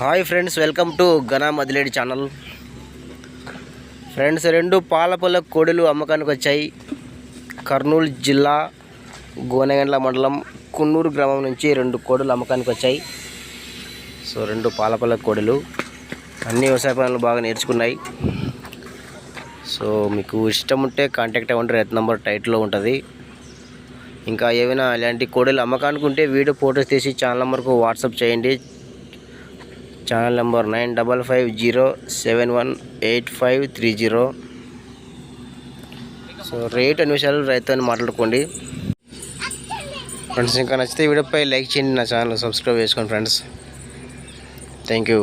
Hi friends welcome to ఘనా మదిలేడి channel. Friends రెండు పాలపల్ల పొల కోడులు అమ్మకానికి వచ్చాయి. కర్నూలు జిల్లా గోనెగండ్ల మండలం కున్నూరు గ్రామం నుంచి రెండు కోడులు అమ్మకానికి వచ్చాయి. సో రెండు పాలపల్ల పొల కోడులు. అన్ని వ్యవసాయ పనులు బాగా నేర్చుకున్నాయి. సో మీకు ఇష్టం ఉంటే కాంటాక్ట్ అవ్వండి. రైతు నెంబర్ టైట్లో ఉంటుంది. ఇంకా ఏమైనా ఇలాంటి కోడలు అమ్మకానికి ఉంటే వీడియో ఫోటోస్ తీసి ఛానల్ నెంబర్కు వాట్సాప్ చేయండి. Channel number nine double five zero seven one eight five three zero. So rate అన్ని విషయాలు రైతుని మాట్లాడుకోండి. ఫ్రెండ్స్ ఇంకా నచ్చితే వీడియోపై లైక్ చేయండి నా ఛానల్ సబ్స్క్రైబ్ చేసుకోండి ఫ్రెండ్స్. Thank you.